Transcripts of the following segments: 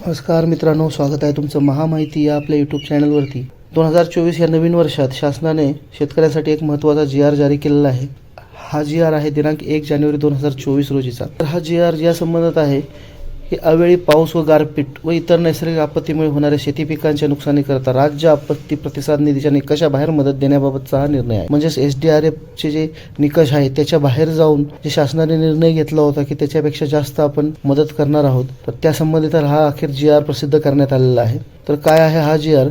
नमस्कार मित्रांनो स्वागत आहे तुमचं महामाहिती या आपल्या यूट्यूब चॅनलवरती दोन हजार चोवीस या नवीन वर्षात शासनाने शेतकऱ्यांसाठी एक महत्त्वाचा जी आर जारी केलेला आहे. हा जी आर आहे दिनांक एक जानेवारी दोन हजार चोवीस रोजीचा. तर हा जी आर या संबंधात आहे हे अवेळी पाऊस व गारपीट व इतर नैसर्गिक आपत्तीमुळे होणाऱ्या शेती पिकांच्या नुकसानीकरता राज्य आपत्ती प्रतिसाद निधीच्या निकषाबाहेर मदत देण्याबाबतचा हा निर्णय आहे. म्हणजेच एस डी आर एफचे जे निकष आहेत त्याच्या बाहेर जाऊन जे शासनाने निर्णय घेतला होता की त्याच्यापेक्षा जास्त आपण मदत करणार आहोत तर त्या संबंधित हा अखेर जी आर प्रसिद्ध करण्यात आलेला आहे. तर काय आहे हा जी आर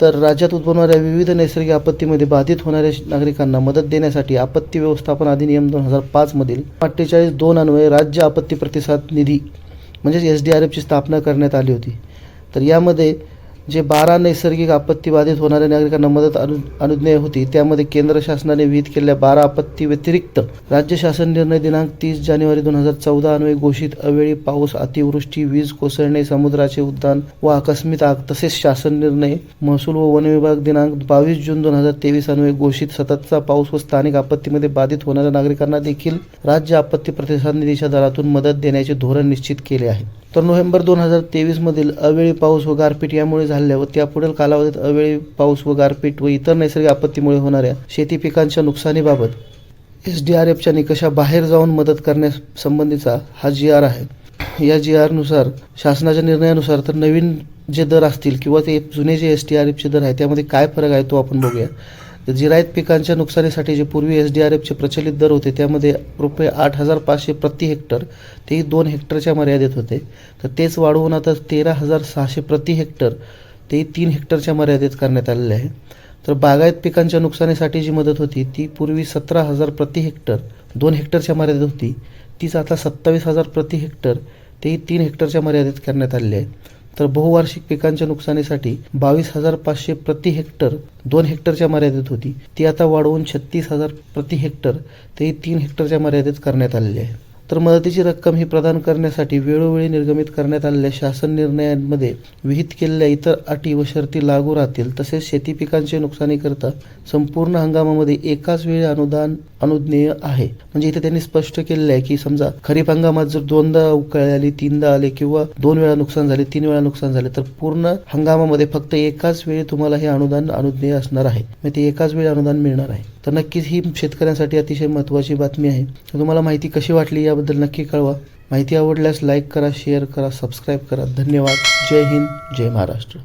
तर राज्यात उद्भवणाऱ्या विविध नैसर्गिक आपत्तीमध्ये बाधित होणाऱ्या नागरिकांना मदत देण्यासाठी आपत्ती व्यवस्थापन अधिनियम दोन हजार पाचमधील अठ्ठेचाळीस दोन अन्वये राज्य आपत्ती प्रतिसाद निधी म्हणजेच एस डी आर एफची स्थापना करण्यात आली होती. तर यामध्ये जे बारा नैसर्गिक आपत्ती बाधित होणाऱ्या नागरिकांना मदत अनु अनुज्ञेय होती त्यामध्ये केंद्र शासनाने विहित केलेल्या बारा आपत्ती व्यतिरिक्त राज्य शासन निर्णय दिनांक तीस जानेवारी दोन हजार चौदा अन्वये घोषित अवेळी पाऊस अतिवृष्टी वीज कोसळणे समुद्राचे उद्यान व आकस्मित आग तसेच शासन निर्णय महसूल व वन विभाग दिनांक बावीस जून दोन हजार तेवीस अन्वये घोषित सततचा पाऊस व स्थानिक आपत्तीमध्ये बाधित होणाऱ्या नागरिकांना देखील राज्य आपत्ती प्रतिसाद निधीच्या दरातून मदत देण्याचे धोरण निश्चित केले आहे. तर नोव्हेंबर दोन हजार तेवीसमधील अवेळी पाऊस व गारपीट यामुळे झालेल्या व त्यापुढील कालावधीत अवेळी पाऊस व गारपीट व इतर नैसर्गिक आपत्तीमुळे होणाऱ्या शेती पिकांच्या नुकसानीबाबत एस डी आर एफच्या निकषाबाहेर जाऊन मदत करण्यासंबंधीचा हा जी आर आहे. या जी आरनुसार शासनाच्या निर्णयानुसार तर नवीन जे दर असतील किंवा ते जुने जे एस टी आर एफचे दर आहे त्यामध्ये काय फरक आहे तो आपण बघूया. तर जिरायत पिकांच्या नुकसानीसाठी जे पूर्वी एस डी आर एफचे प्रचलित दर होते त्यामध्ये रुपये आठ हजार पाचशे प्रति हेक्टर तेही दोन हेक्टरच्या मर्यादेत होते. तर तेच वाढवून आता तेरा हजार सहाशे प्रति हेक्टर तेही तीन हेक्टरच्या मर्यादेत करण्यात आलेले आहे. तर बागायत पिकांच्या नुकसानीसाठी जी मदत होती. ती पूर्वी सतरा हजार प्रति हेक्टर दोन हेक्टरच्या मर्यादेत होती. तीच आता सत्तावीस हजार प्रति हेक्टर तेही तीन हेक्टरच्या मर्यादेत करण्यात आलेली आहे. तर बहुवार्षिक पिकांच्या नुकसानीसाठी बावीस हजार पाचशे प्रति हेक्टर दोन हेक्टरच्या मर्यादेत होती. ती आता वाढवून छत्तीस हजार प्रति हेक्टर तेही तीन हेक्टरच्या मर्यादेत करण्यात आलेली आहे. तर मदतीची रक्कम ही प्रदान करण्यासाठी वेळोवेळी निर्गमित करण्यात आलेल्या शासन निर्णयांमध्ये विहित केलेल्या इतर अटी व शर्ती लागू राहतील. तसेच शेती पिकांचे नुकसानीकरता संपूर्ण हंगामामध्ये एकाच वेळी अनुदान अनुज्ञेय आहे. म्हणजे इथे त्यांनी स्पष्ट केलेलं आहे की समजा खरीप हंगामात जर दोनदा उकळी आली तीनदा आले किंवा दोन वेळा नुकसान झाले तीन वेळा नुकसान झाले तर पूर्ण हंगामामध्ये फक्त एकाच वेळी तुम्हाला हे अनुदान अनुज्ञेय असणार आहे. म्हणजे ते एकाच वेळी अनुदान मिळणार आहे. तर नक्कीच ही शेतकऱ्यांसाठी अतिशय महत्त्वाची बातमी आहे. तुम्हाला माहिती कशी वाटली याबद्दल नक्की कळवा. माहिती आवडल्यास लाईक करा शेअर करा सबस्क्राईब करा. धन्यवाद. जय हिंद जय महाराष्ट्र.